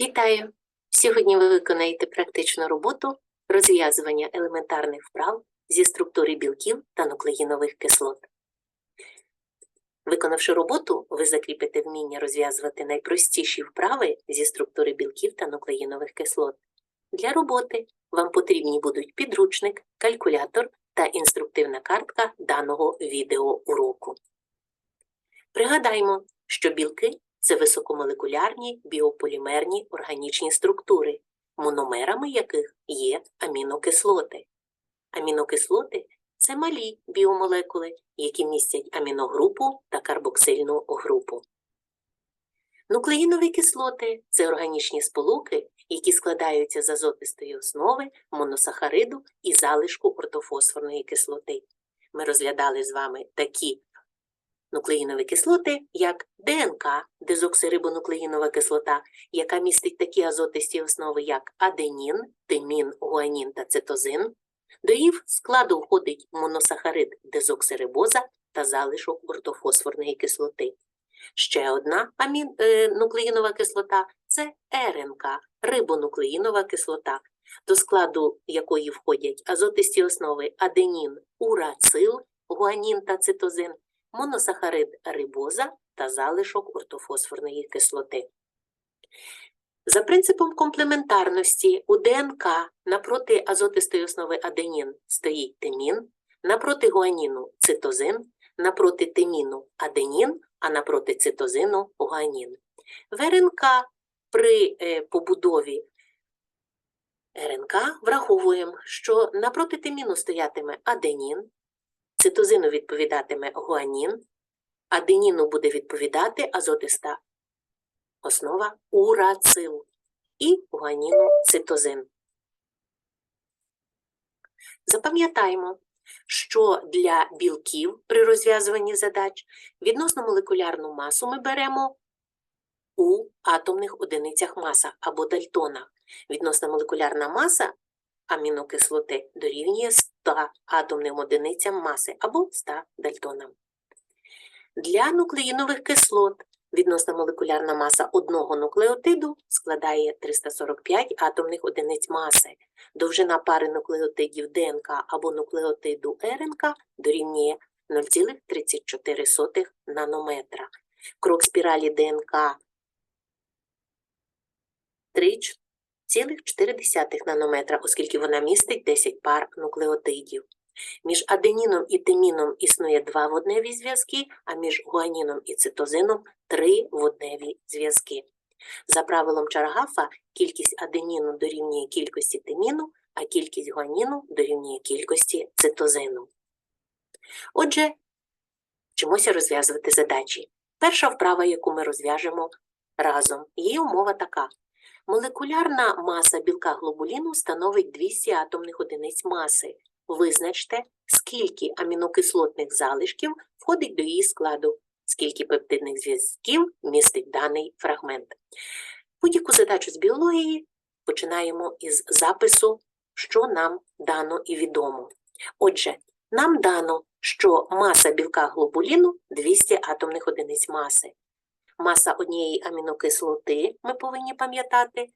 Вітаю! Сьогодні ви виконаєте практичну роботу розв'язування елементарних вправ зі структури білків та нуклеїнових кислот. Виконавши роботу, ви закріпите вміння розв'язувати найпростіші вправи зі структури білків та нуклеїнових кислот. Для роботи вам потрібні будуть підручник, калькулятор та інструктивна картка даного відеоуроку. Пригадаймо, що білки це високомолекулярні біополімерні органічні структури, мономерами яких є амінокислоти. Амінокислоти це малі біомолекули, які містять аміногрупу та карбоксильну групу. Нуклеїнові кислоти це органічні сполуки, які складаються з азотистої основи, моносахариду і залишку ортофосфорної кислоти. Ми розглядали з вами такі нуклеїнові кислоти, як ДНК, дезоксирибонуклеїнова кислота, яка містить такі азотисті основи, як аденін, тимін, гуанін та цитозин. До її складу входить моносахарид дезоксирибоза та залишок ортофосфорної кислоти. Ще одна амін, е, нуклеїнова кислота це РНК, рибонуклеїнова кислота, до складу якої входять азотисті основи аденін, урацил, гуанін та цитозин, моносахарид рибоза та залишок ортофосфорної кислоти. За принципом комплементарності у ДНК напроти азотистої основи аденін стоїть тимін, напроти гуаніну цитозин, напроти тиміну аденін, а напроти цитозину гуанін. В РНК при е, побудові РНК враховуємо, що напроти тиміну стоятиме аденін, цитозину відповідатиме гуанін, аденіну буде відповідати азотиста основа урацил і гуаніну цитозин. Запам'ятаємо, що для білків при розв'язуванні задач відносно молекулярну масу ми беремо у атомних одиницях маса або дальтонах. Відносна молекулярна маса амінокислоти дорівнює 100 атомним одиницям маси або 100 дальтонам. Для нуклеїнових кислот відносна молекулярна маса одного нуклеотиду складає 345 атомних одиниць маси. Довжина пари нуклеотидів ДНК або нуклеотиду РНК дорівнює 0,34 нанометра. Крок спіралі ДНК 3,4 нанометра, оскільки вона містить 10 пар нуклеотидів. Між аденіном і тиміном існує два водневі зв'язки, а між гуаніном і цитозином три водневі зв'язки. За правилом Чаргафа, кількість аденіну дорівнює кількості тиміну, а кількість гуаніну дорівнює кількості цитозину. Отже, вчимося розв'язувати задачі. Перша вправа, яку ми розв'яжемо разом, її умова така. Молекулярна маса білка глобуліну становить 200 атомних одиниць маси. Визначте, скільки амінокислотних залишків входить до її складу, скільки пептидних зв'язків містить даний фрагмент. Будь-яку задачу з біології починаємо із запису, що нам дано і відомо. Отже, нам дано, що маса білка глобуліну 200 атомних одиниць маси. Маса однієї амінокислоти, ми повинні пам'ятати,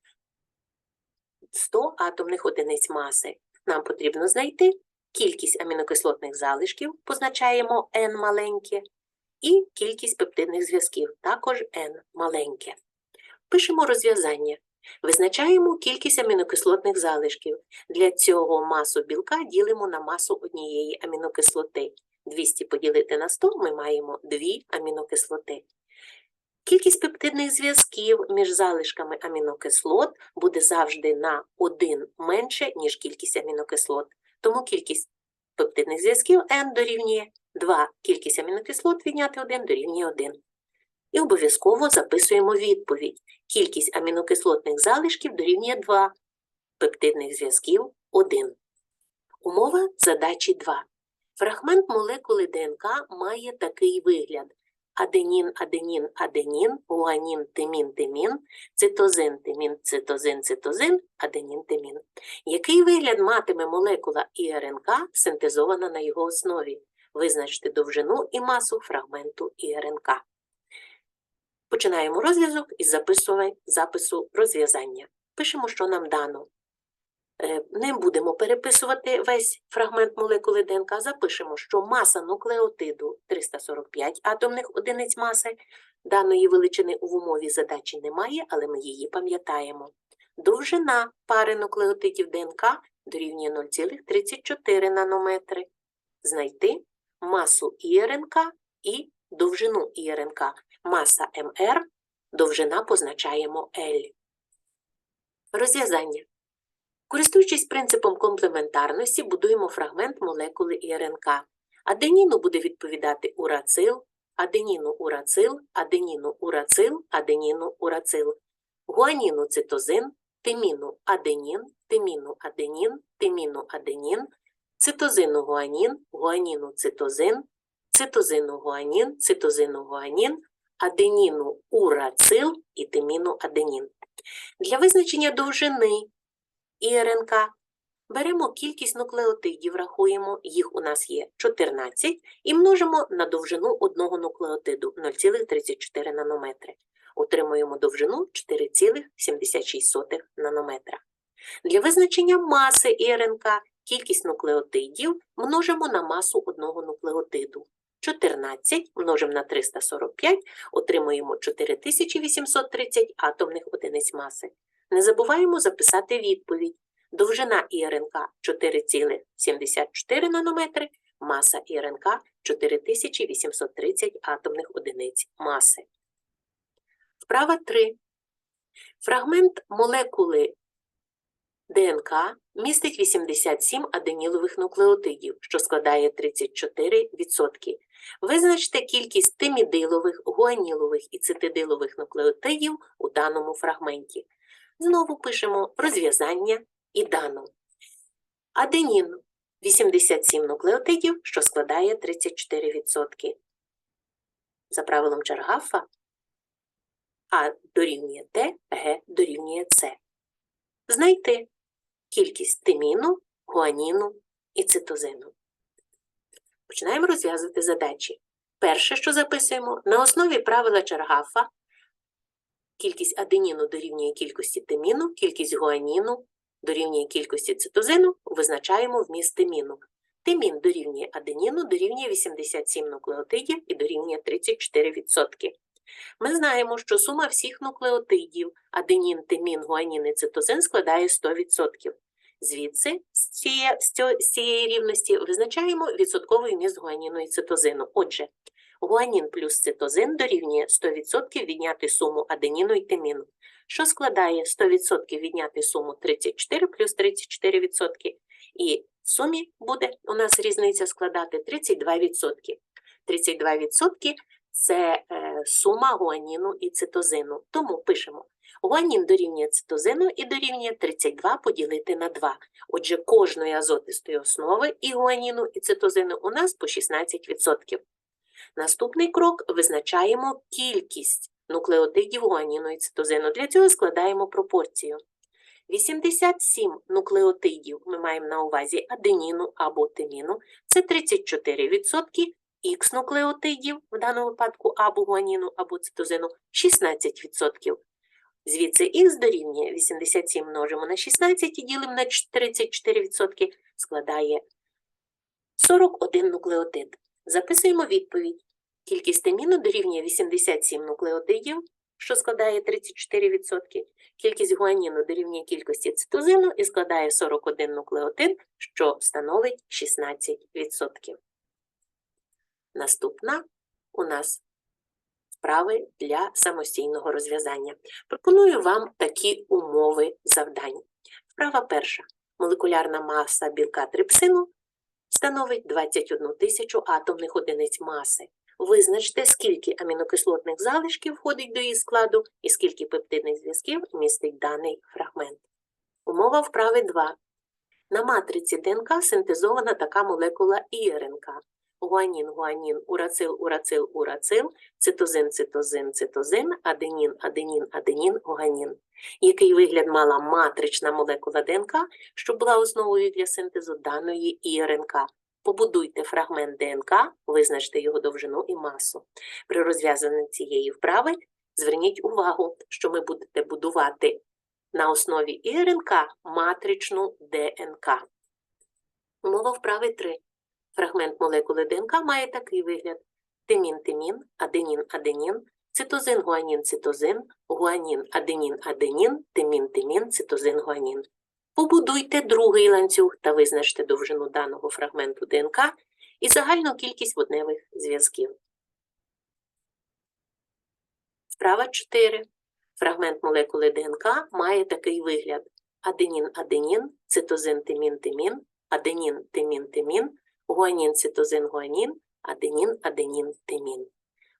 100 атомних одиниць маси. Нам потрібно знайти кількість амінокислотних залишків, позначаємо n маленьке, і кількість пептидних зв'язків, також n маленьке. Пишемо розв'язання. Визначаємо кількість амінокислотних залишків. Для цього масу білка ділимо на масу однієї амінокислоти. 200 поділити на 100 ми маємо 2 амінокислоти. Кількість пептидних зв'язків між залишками амінокислот буде завжди на 1 менше, ніж кількість амінокислот. Тому кількість пептидних зв'язків n дорівнює 2, кількість амінокислот відняти 1 дорівнює 1. І обов'язково записуємо відповідь. Кількість амінокислотних залишків дорівнює 2, пептидних зв'язків 1. Умова задачі 2. Фрагмент молекули ДНК має такий вигляд аденін, аденін, аденін, гуанін, тимін, тимін, цитозин, тимін, цитозин, цитозин, аденін, тимін. Який вигляд матиме молекула ІРНК, синтезована на його основі? Визначте довжину і масу фрагменту ІРНК. Починаємо розв'язок із записува- запису розв'язання. Пишемо, що нам дано. Е, Не будемо переписувати весь фрагмент молекули ДНК, запишемо, що маса нуклеотиду 345 атомних одиниць маси. Даної величини в умові задачі немає, але ми її пам'ятаємо. Довжина пари нуклеотидів ДНК дорівнює 0,34 нанометри. Знайти масу ІРНК і довжину ІРНК. Маса МР, довжина позначаємо L. Розв'язання. Користуючись принципом комплементарності, будуємо фрагмент молекули ІРНК. Аденіну буде відповідати урацил, аденіну урацил, аденіну урацил, аденіну урацил. Гуаніну цитозин, тиміну аденін, тиміну аденін, тиміну аденін, цитозину гуанін, гуаніну цитозин, цитозину гуанін, цитозину гуанін, аденіну урацил і тиміну аденін. Для визначення довжини ІРНК беремо кількість нуклеотидів, рахуємо, їх у нас є 14, і множимо на довжину одного нуклеотиду 0,34 нанометри. Отримуємо довжину 4,76 нанометра. Для визначення маси ІРНК кількість нуклеотидів множимо на масу одного нуклеотиду. 14 множимо на 345, отримуємо 4830 атомних одиниць маси. Не забуваємо записати відповідь. Довжина ІРНК 4,74 нанометри, маса ІРНК 4830 атомних одиниць маси. Вправа 3. Фрагмент молекули ДНК містить 87 аденілових нуклеотидів, що складає 34%. Визначте кількість тимідилових, гуанілових і цитидилових нуклеотидів у даному фрагменті. Знову пишемо розв'язання і дану. Аденін 87 нуклеотидів, що складає 34%. За правилом Чаргафа А дорівнює Т, Г дорівнює С. Знайти кількість тиміну, гуаніну і цитозину. Починаємо розв'язувати задачі. Перше, що записуємо, на основі правила Чаргафа кількість аденіну дорівнює кількості тиміну, кількість гуаніну дорівнює кількості цитозину, визначаємо вміст тиміну. Тимін дорівнює аденіну, дорівнює 87 нуклеотидів і дорівнює 34%. Ми знаємо, що сума всіх нуклеотидів аденін, тимін, гуанін і цитозин складає 100%. Звідси, з цієї, рівності, визначаємо відсотковий вміст гуаніну і цитозину. Отже, гуанін плюс цитозин дорівнює 100% відняти суму аденіну і тиміну, що складає 100% відняти суму 34 плюс 34%, і в сумі буде у нас різниця складати 32%. 32% – це е, сума гуаніну і цитозину. Тому пишемо Гуанін дорівнює цитозину і дорівнює 32 поділити на 2. Отже, кожної азотистої основи і гуаніну, і цитозину у нас по 16%. Наступний крок визначаємо кількість нуклеотидів гуаніну і цитозину. Для цього складаємо пропорцію. 87 нуклеотидів ми маємо на увазі аденіну або тиміну. Це 34%. Х нуклеотидів, в даному випадку або гуаніну, або цитозину 16%. Звідси х дорівнює 87 множимо на 16 і ділимо на 34%, складає 41 нуклеотид. Записуємо відповідь. Кількість тиміну дорівнює 87 нуклеотидів, що складає 34%. Кількість гуаніну дорівнює кількості цитозину і складає 41 нуклеотид, що становить 16%. Наступна у нас вправи для самостійного розв'язання. Пропоную вам такі умови завдань. Вправа перша. Молекулярна маса білка трипсину становить 21 тисячу атомних одиниць маси. Визначте, скільки амінокислотних залишків входить до її складу і скільки пептидних зв'язків містить даний фрагмент. Умова вправи 2. На матриці ДНК синтезована така молекула ІРНК. Гуанін, гуанін, урацил, урацил, урацил, цитозин, цитозин, цитозин, аденін, аденін, аденін, гуанін. Який вигляд мала матрична молекула ДНК, що була основою для синтезу даної ІРНК. Побудуйте фрагмент ДНК, визначте його довжину і масу. При розв'язанні цієї вправи Зверніть увагу, що ми будете будувати на основі ІРНК матричну ДНК. Умова вправи 3. Фрагмент молекули ДНК має такий вигляд: тимін-тимін, аденін-аденін, цитозин-гуанін-цитозин, гуанін-аденін-аденін, тимін-тимін, цитозин-гуанін. Побудуйте другий ланцюг та визначте довжину даного фрагменту ДНК і загальну кількість водневих зв'язків. Справа 4. Фрагмент молекули ДНК має такий вигляд: аденін-аденін, цитозин-тимін-тимін, аденін-тимін-тимін, гуанін-цитозин-гуанін, аденін-аденін-тимін.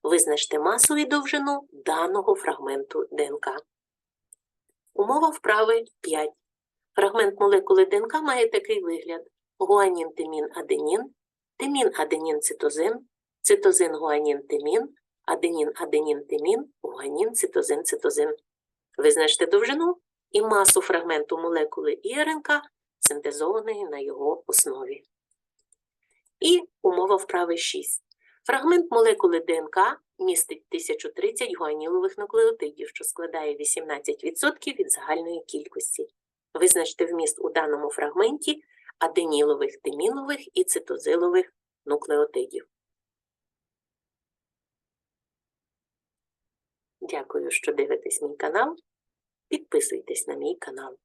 Визначте масу і довжину даного фрагменту ДНК. Умова вправи 5. Фрагмент молекули ДНК має такий вигляд: гуанін-тимін-аденін, тимін-аденін-цитозин, цитозин-гуанін-тимін, аденін-аденін-тимін, гуанін-цитозин-цитозин. Визначте довжину і масу фрагменту молекули ІРНК, синтезованої на його основі. І умова вправи 6. Фрагмент молекули ДНК містить 1030 гуанілових нуклеотидів, що складає 18% від загальної кількості. Визначте вміст у даному фрагменті аденілових, тимінових і цитозилових нуклеотидів. Дякую, що дивитесь мій канал. Підписуйтесь на мій канал.